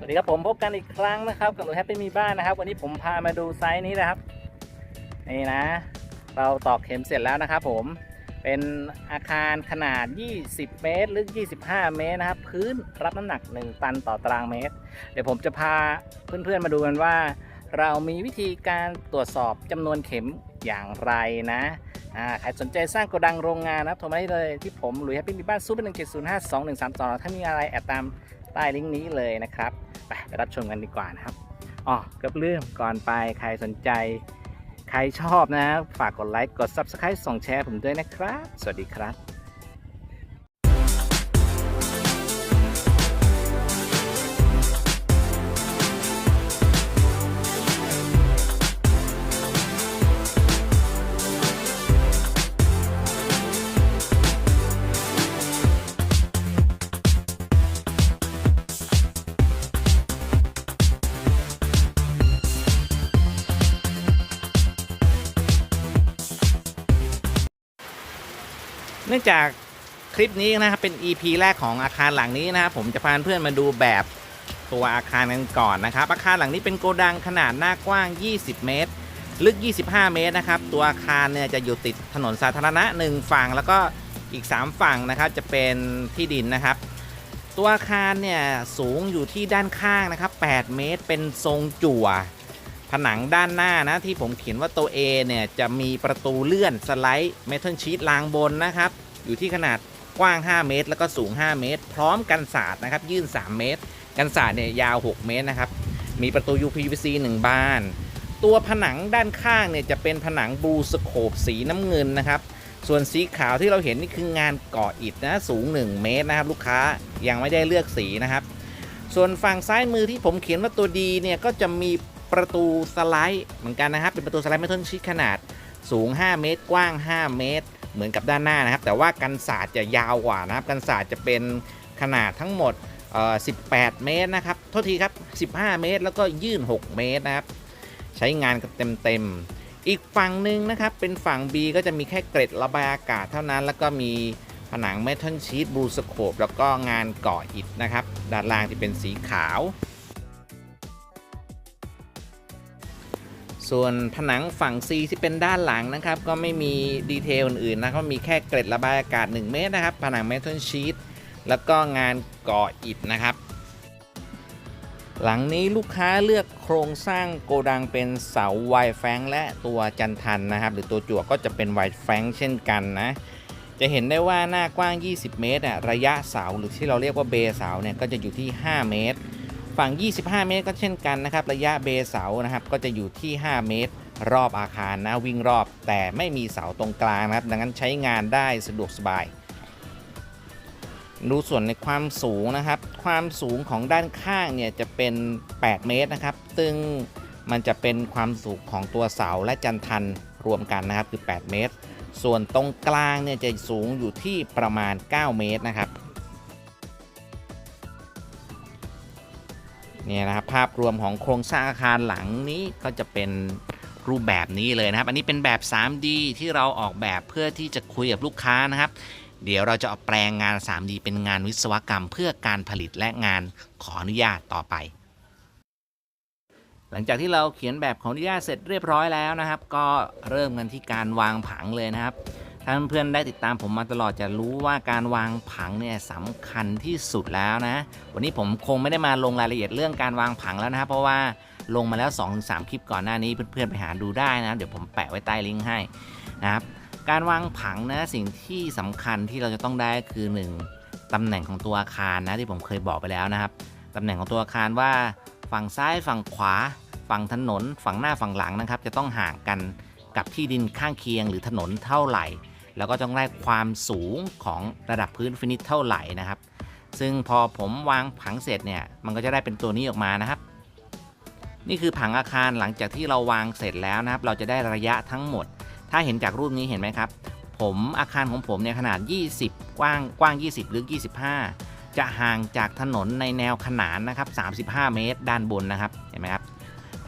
สวัสดีครับผมพบกันอีกครั้งนะครับกับรถแฮปปี้มีบ้านนะครับ วันนี้ผมพามาดูไซส์นี้นะครับนี่นะ เราตอกเข็มเสร็จแล้วนะครับ ผมเป็นอาคารขนาด 20 เมตรหรือ25 เมตรนะครับ พื้นรับน้ำหนัก 1 ตันต่อตารางเมตร เดี๋ยวผมจะพาเพื่อนๆมาดูกันว่า เรามีวิธีการตรวจสอบจำนวนเข็มอย่างไรนะใครสนใจสร้างโกดังโรงงานนะครับโทรมาได้เลยที่ผมหลุยแฮปปี้มีบ้านซูเปอร์หนึ่งเจ็ดศูนย์ห้าสองหนึ่งสามสองถ้ามีอะไรแอดตามใต้ลิงก์นี้เลยนะครับ ไปไปรับชมกันดีกว่านะครับอ๋อกับเรื่องก่อนไปใครสนใจ ใครชอบนะ ฝากกดไลค์กด Subscribe ส่งแชร์ผมด้วยนะครับ สวัสดีครับ เนื่องจากคลิปนี้นะครับเป็น EP แรกของอาคารหลังนี้นะครับผมจะพาเพื่อนมาดูแบบตัวอาคารกันก่อนนะครับ อาคารหลังนี้เป็นโกดังขนาดหน้ากว้าง 20 เมตร ลึก 25 เมตรนะครับ ตัวอาคารเนี่ยจะอยู่ติดถนนสาธารณะ 1 ฝั่งแล้วก็อีก 3 ฝั่งนะครับจะเป็นที่ดินนะครับ ตัวอาคารเนี่ยสูงอยู่ที่ด้านข้างนะครับ 8 เมตรเป็นทรงจั่ว ผนังด้านหน้านะที่ผมเขียนว่าตัว A เนี่ย จะมีประตูเลื่อนสไลด์เมทัลชีตรางบนนะครับ อยู่ที่ขนาดกว้าง 5 เมตร แล้วก็สูง 5 เมตร พร้อมกันศาสตร์นะครับ ยื่น 3 เมตร กันศาสตร์เนี่ยยาว 6 เมตรนะครับ มีประตู UPVC 1 บาน ตัวผนังด้านข้างเนี่ยจะเป็นผนังบลูสโคปสีน้ำเงินนะครับ ส่วนสีขาวที่เราเห็นนี่คืองานก่ออิฐนะสูง 1 เมตรนะครับ ลูกค้ายังไม่ได้เลือกสีนะครับ ส่วนฝั่งซ้ายมือที่ผมเขียนว่าตัวดีเนี่ยก็จะมี ประตูสไลด์เหมือนกันนะครับ เป็นประตูสไลด์ไม่ทนชิดขนาดสูง 5 เมตร กว้าง 5 เมตร เหมือนกับด้านหน้านะครับ แต่ว่ากันศาสตร์จะยาวกว่านะครับ กันศาสตร์จะเป็นขนาดทั้งหมด 18 เมตรนะครับ โทษทีครับ 15 เมตร แล้วก็ยื่น 6 เมตรนะครับ ใช้งานกันเต็มๆ อีกฝั่งหนึ่งนะครับ เป็นฝั่ง B ก็จะมีแค่เกร็ดระบายอากาศเท่านั้น แล้วก็มีผนังเมทัลชีตบลูสโคปแล้วก็งานก่ออิฐนะครับ ด้านล่างที่เป็นสีขาว ส่วนผนังฝั่ง C ที่เป็นด้านหลังนะครับ ก็ไม่มีดีเทลอื่นๆนะครับมีแค่เกร็ดระบายอากาศ 1 เมตรนะครับ ผนังเมทัลชีตแล้วก็งานก่ออิฐนะครับ หลังนี้ลูกค้าเลือกโครงสร้างโกดังเป็นเสาไวแฟงและตัวจันทันนะครับ หรือตัวจั่วก็จะเป็นไวแฟงเช่นกันนะจะเห็นได้ว่าหน้ากว้าง 20 เมตรอะระยะเสาหรือที่เราเรียกว่าเบเสาเนี่ยก็จะอยู่ที่ 5 เมตร ฝั่ง 25 เมตรก็เช่นกันนะครับ ระยะเบเสานะครับ ก็จะอยู่ที่ 5 เมตร รอบอาคารนะวิ่งรอบแต่ไม่มีเสาตรงกลางนะครับ ดังนั้นใช้งานได้สะดวกสบาย ดูส่วนในความสูงนะครับ ความสูงของด้านข้างเนี่ยจะเป็น 8 เมตรนะครับ ซึ่งมันจะเป็นความสูงของตัวเสาและจันทันรวมกันนะครับคือ 8 เมตร ส่วนตรงกลางเนี่ยจะสูงอยู่ที่ประมาณ 9 เมตรนะครับ นี่นะครับภาพรวมของโครงสร้างอาคารหลังนี้ก็จะเป็นรูปแบบนี้เลยนะครับ อันนี้เป็นแบบ 3D ที่เราออกแบบเพื่อที่จะคุยกับลูกค้านะครับ เดี๋ยวเราจะเอาแปลงงาน 3D เป็นงานวิศวกรรม เพื่อการผลิตและงานขออนุญาตต่อไป หลังจากที่เราเขียนแบบขออนุญาตเสร็จเรียบร้อยแล้วนะครับ ก็เริ่มกันที่การวางผังเลยนะครับ ถ้าเพื่อนๆได้ติดตามผมมาตลอดจะรู้ว่าการวางผังเนี่ยสำคัญที่สุดแล้วนะ วันนี้ผมคงไม่ได้มาลงรายละเอียดเรื่องการวางผังแล้วนะครับเพราะว่าลงมาแล้ว 2-3 คลิปก่อนหน้านี้เพื่อนๆไปหาดูได้นะเดี๋ยวผมแปะไว้ใต้ลิงก์ให้นะครับการวางผังนะสิ่งที่สำคัญที่เราจะต้องได้คือ 1. ตำแหน่งของตัวอาคารนะที่ผมเคยบอกไปแล้วนะครับตำแหน่งของตัวอาคารว่า ฝั่งซ้ายฝั่งขวา ฝั่งถนน ฝั่งหน้าฝั่งหลังนะครับ จะต้องห่างกันกับที่ดินข้างเคียงหรือถนนเท่าไหร่ แล้วก็ต้องได้ความสูงของระดับพื้นฟินิชเท่าไหร่นะครับ ซึ่งพอผมวางผังเสร็จเนี่ยมันก็จะได้เป็นตัวนี้ออกมานะครับ นี่คือผังอาคารหลังจากที่เราวางเสร็จแล้วนะครับ เราจะได้ระยะทั้งหมด ถ้าเห็นจากรูปนี้เห็นไหมครับ ผมอาคารของผมเนี่ยขนาด 20 กว้างกว้าง 20หรือ25 จะห่างจากถนนในแนวขนานนะครับ 35 เมตร ด้านบนนะครับเห็นไหมครับ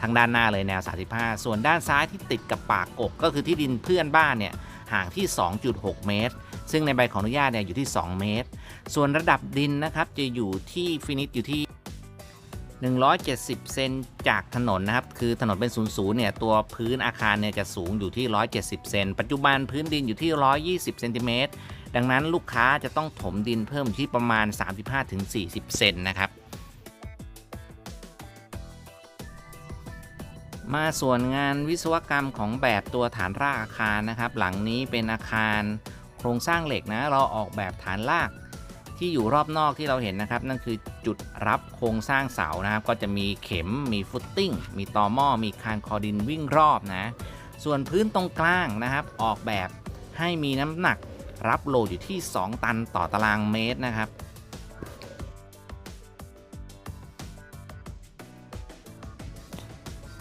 ทางด้านหน้าเลยแนว 35 ส่วนด้านซ้ายที่ติดกับปากกกก็คือที่ดินเพื่อนบ้านเนี่ย ห่างที่ 2.6 เมตร ซึ่งในใบขออนุญาตเนี่ยอยู่ที่ 2 เมตร ส่วนระดับดินนะครับจะอยู่ที่ฟินิชอยู่ที่ 170 เซนจากถนนนะครับ คือถนนเป็นศูนย์ศูนย์เนี่ยตัวพื้นอาคารเนี่ยจะสูงอยู่ที่ 170 เซน ปัจจุบันพื้นดินอยู่ที่ 120 เซนติเมตร ดังนั้นลูกค้าจะต้องถมดินเพิ่มที่ประมาณ 35-40 เซนนะครับ มาส่วนงานวิศวกรรมของแบบตัวฐานรากอาคารนะครับ หลังนี้เป็นอาคารโครงสร้างเหล็กนะ เราออกแบบฐานรากที่อยู่รอบนอกที่เราเห็นนะครับ นั่นคือจุดรับโครงสร้างเสานะครับ ก็จะมีเข็มมีฟุตติ้ง มีตอหม้อมีคานคอดินวิ่งรอบนะ ส่วนพื้นตรงกลางนะครับ ออกแบบให้มีน้ำหนักรับโหลดอยู่ที่ 2 ตันต่อตารางเมตรนะครับ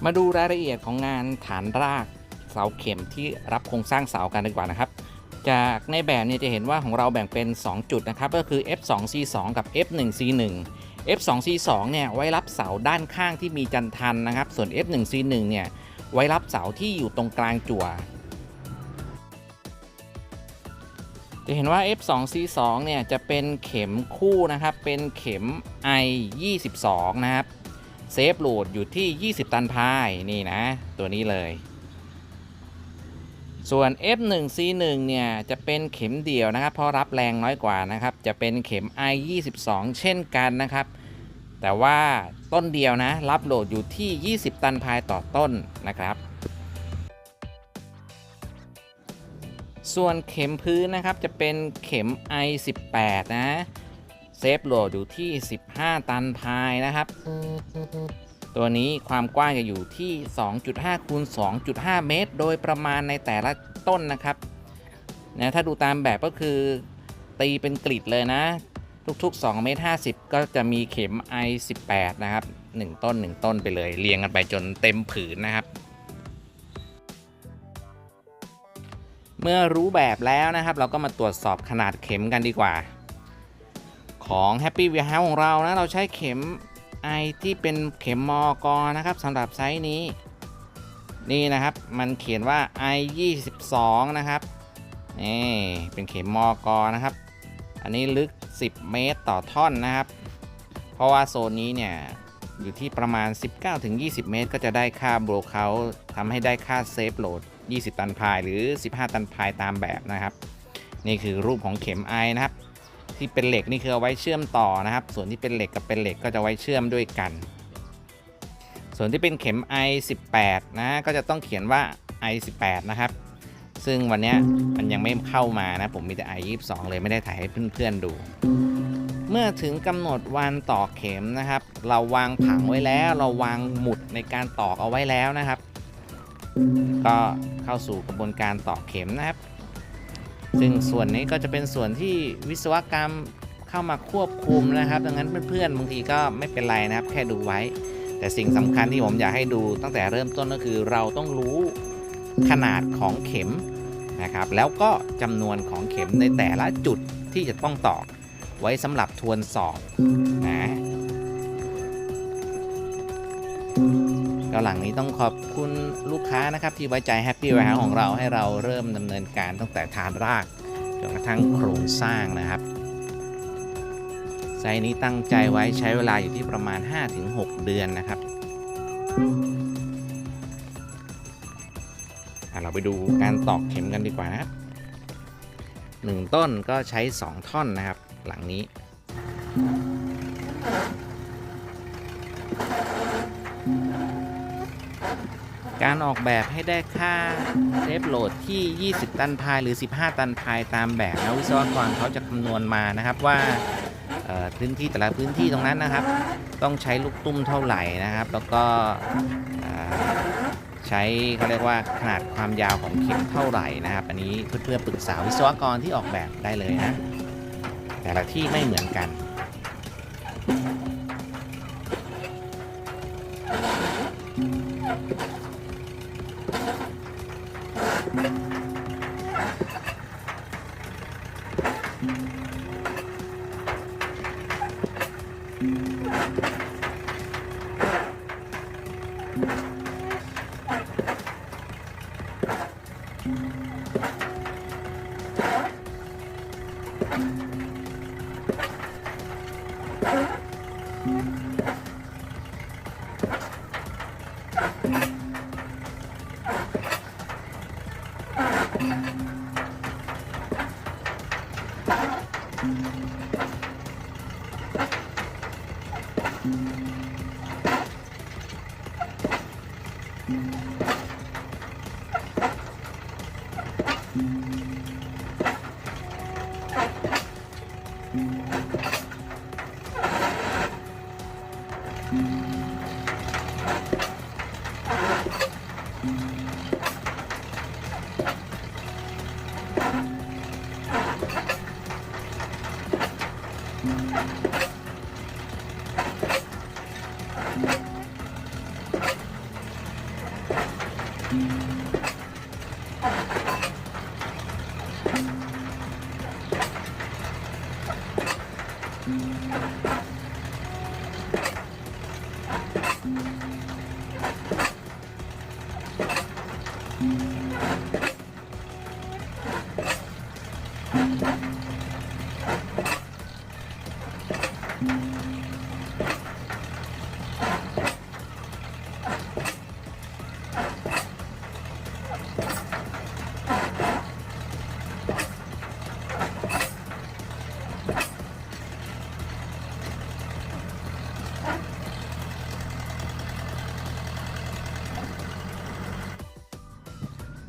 มาดูรายละเอียดของงานฐานรากเสาเข็มที่รับโครงสร้างเสากันดีกว่านะครับ จากในแบบเนี่ยจะเห็นว่าของเราแบ่งเป็น 2 จุดนะครับ ก็คือ F2C2 กับ F1C1 F2C2 เนี่ยไว้รับเสาด้านข้างที่มีจันทันนะครับ ส่วน F1C1 เนี่ยไว้รับเสาที่อยู่ตรงกลางจั่ว จะเห็นว่า F2C2 เนี่ยจะเป็นเข็มคู่นะครับ เป็นเข็ม I22 นะครับ เซฟโหลดอยู่ที่ 20 ตันพายนี่นะ ตัวนี้เลย ส่วน F1C1 เนี่ย จะเป็นเข็มเดี่ยวนะครับ เพราะรับแรงน้อยกว่านะครับ จะเป็นเข็ม I22 เช่นกันนะครับ แต่ว่าต้นเดียวนะ รับโหลดอยู่ที่ 20 ตันพายต่อต้นนะครับส่วนเข็มพื้นนะครับจะเป็นเข็ม I18 นะ เซฟโหลดอยู่ที่ 15 ตันพายนะครับ ตัวนี้ความกว้างจะอยู่ที่ 2.5คูณ2.5 เมตร โดยประมาณในแต่ละต้นนะครับนะถ้าดูตามแบบก็คือตีเป็นกริดเลยนะ ทุก ๆ2เมตร50 ก็จะมีเข็ม I18 นะครับ 1 ต้น 1 ต้นไปเลย เรียงกันไปจนเต็มผืนนะครับ เมื่อรู้แบบแล้วนะครับ เราก็มาตรวจสอบขนาดเข็มกันดีกว่า ของ Happy w e a r h o u s e ของเรานะ เราใช้เข็ม I ที่เป็นเข็มมอกอนะครับสำหรับไซส์นี้ นี่นะครับมันเขียนว่า I 22นะครับนี่เป็นเข็มมอกอนะครับ อันนี้ลึก 10 เมตรต่อท่อนนะครับ เพราะว่าโซนนี้เนี่ยอยู่ที่ประมาณ 19-20 เมตร ก็จะได้ค่าโบรเคาทำให้ได้ค่าเซฟโหลด 20 ตันพายหรือ 15 ตันพายตามแบบนะครับ นี่คือรูปของเข็ม I นะครับ ที่เป็นเหล็กนี่คือเอาไว้เชื่อมต่อนะครับ ส่วนที่เป็นเหล็กกับเป็นเหล็กก็จะไว้เชื่อมด้วยกัน ส่วนที่เป็นเข็ม I18 นะก็จะต้องเขียนว่า I18 นะครับ ซึ่งวันนี้มันยังไม่เข้ามานะ ผมมีแต่ I22 เลยไม่ได้ถ่ายให้เพื่อนๆดู เมื่อถึงกำหนดวันต่อเข็มนะครับ เราวางผังไว้แล้ว เราวางหมุดในการตอกเอาไว้แล้วนะครับ ก็เข้าสู่กระบวนการตอกเข็มนะครับ ซึ่งส่วนนี้ก็จะเป็นส่วนที่วิศวกรรมเข้ามาควบคุมนะครับดังนั้นเพื่อนๆบางทีก็ไม่เป็นไรนะครับ แค่ดูไว้ แต่สิ่งสำคัญที่ผมอยากให้ดูตั้งแต่เริ่มต้นก็คือเราต้องรู้ขนาดของเข็มนะครับ แล้วก็จำนวนของเข็มในแต่ละจุดที่จะต้องตอกไว้สำหรับทวนสอบนะ หลังนี้ต้องขอบคุณลูกค้านะครับ ที่ไว้ใจ Happy w a r e h o u s e ของเราให้เราเริ่มดำเนินการตั้งแต่ฐานรากจนกระทั่งโครงสร้างนะครับไซต์นี้ตั้งใจไว้ใช้เวลาอยู่ที่ประมาณ 5-6 เดือนนะครับอะเราไปดูการตอกเข็มกันดีกว่านะครับหนึ่งต้นก็ใช้ 2 ท่อนนะครับ หลังนี้ การออกแบบให้ได้ค่าเซฟโหลดที่ 20 ตันพายหรือ 15 ตันพายตามแบบนะวิศวกรเขาจะคำนวณมานะครับว่าพื้นที่แต่ละพื้นที่ตรงนั้นนะครับ ต้องใช้ลูกตุ้มเท่าไหร่นะครับ แล้วก็ใช้เขาเรียกว่าขนาดความยาวของเข็มเท่าไหร่นะครับ อันนี้เพื่อนๆปรึกษาวิศวกรที่ออกแบบได้เลยนะแต่ละที่ไม่เหมือนกัน Thank mm -hmm. you. Thank mm -hmm. you.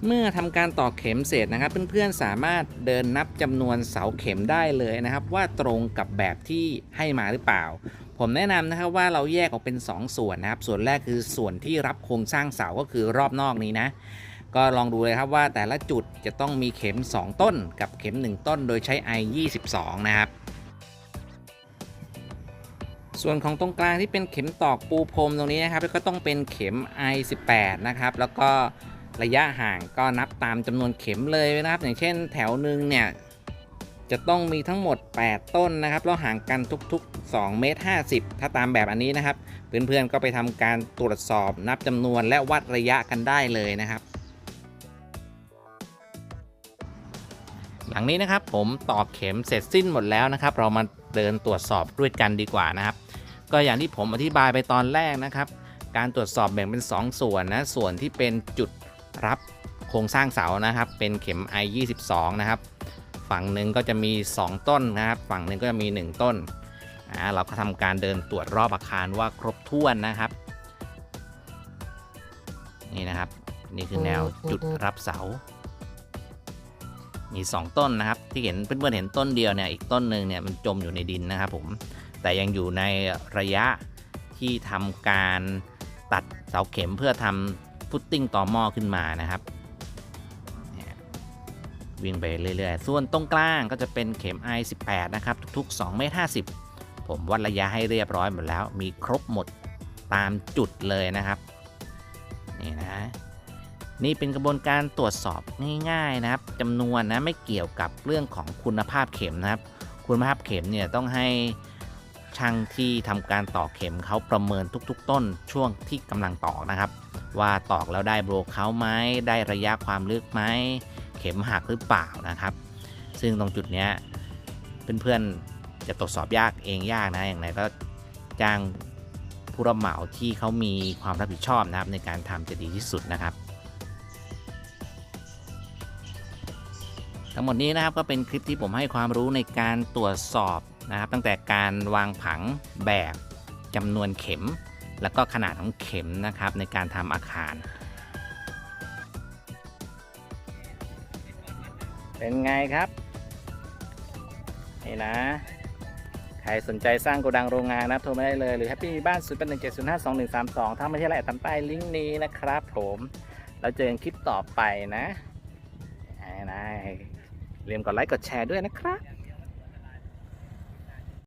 เมื่อทำการต่อเข็มเสร็จนะครับ เพื่อนๆสามารถเดินนับจำนวนเสาเข็มได้เลยนะครับ ว่าตรงกับแบบที่ให้มาหรือเปล่า ผมแนะนำนะครับว่าเราแยกออกเป็น 2 ส่วนนะครับ ส่วนแรกคือส่วนที่รับโครงสร้างเสาก็คือรอบนอกนี้นะก็ลองดูเลยครับว่าแต่ละจุดจะต้องมีเข็ม 2 ต้นกับเข็ม 1 ต้น โดยใช้ i 22 นะครับ ส่วนของตรงกลางที่เป็นเข็มตอกปูพรมตรงนี้นะครับก็ต้องเป็นเข็ม i 18 นะครับ แล้วก็ ระยะห่างก็นับตามจำนวนเข็มเลยนะครับ อย่างเช่นแถวหนึ่งเนี่ยจะต้องมีทั้งหมด 8 ต้นนะครับแล้วห่างกันทุกๆ2เมตร50 ถ้าตามแบบอันนี้นะครับ เพื่อนๆก็ไปทำการตรวจสอบนับจำนวนและวัดระยะกันได้เลยนะครับหลังนี้นะครับผมตอกเข็มเสร็จสิ้นหมดแล้วนะครับ เรามาเดินตรวจสอบด้วยกันดีกว่านะครับ ก็อย่างที่ผมอธิบายไปตอนแรกนะครับ การตรวจสอบแบ่งเป็น 2 ส่วนนะส่วนที่เป็นจุด รับโครงสร้างเสานะครับ เป็นเข็ม i 22นะครับ ฝั่งหนึ่งก็จะมี 2 ต้นนะครับ ฝั่งหนึ่งก็จะมี 1 ต้นอ่าเราก็ทำการเดินตรวจรอบอาคารว่าครบถ้วนนะครับ นี่นะครับ นี่คือแนวจุดรับเสา มี 2 ต้นนะครับ ที่เห็นเพื่อนๆเห็นต้นเดียวเนี่ยอีกต้นหนึ่งเนี่ยมันจมอยู่ในดินนะครับผมแต่ยังอยู่ในระยะที่ทำการตัดเสาเข็มเพื่อทำ ฟุตติ้งต่อหม้อขึ้นมานะครับเนี่ยวิ่งไปเรื่อยๆ ส่วนตรงกลางก็จะเป็นเข็ม i 18 นะครับ ทุกๆ2เมตร50 ผมวัดระยะให้เรียบร้อยหมดแล้ว มีครบหมดตามจุดเลยนะครับ นี่นะ นี่เป็นกระบวนการตรวจสอบง่ายๆนะครับจำนวนนะไม่เกี่ยวกับเรื่องของคุณภาพเข็มนะครับ คุณภาพเข็มเนี่ยต้องให้ ช่างที่ทำการตอกเข็มเขาประเมินทุกๆ ต้นช่วงที่กำลังตอกนะครับ ว่าตอกแล้วได้โบรกเขาไหมได้ระยะความลึกไหมเข็มหักหรือเปล่านะครับ ซึ่งตรงจุดเนี้ยเพื่อนๆจะตรวจสอบยากเองยากนะอย่างไรก็จ้างผู้รับเหมาที่เขามีความรับผิดชอบนะครับในการทำจะดีที่สุดนะครับทั้งหมดนี้นะครับก็เป็นคลิปที่ผมให้ความรู้ในการตรวจสอบ นะครับ ตั้งแต่การวางผังแบบจำนวนเข็ม แล้วก็ขนาดของเข็มนะครับในการทำอาคาร เป็นไงครับ นี่นะใครสนใจสร้างโกดังโรงงานนะโทรมาได้เลย หรือ Happy มีบ้าน0 8 1 7 0 5 2 1 3 2 ถ้าไม่ใช่อะไรตามใต้ลิงก์นี้นะครับผมแล้วเจอกันคลิปต่อไปนะนะอย่าลืมกดไลค์กดแชร์ด้วยนะครับ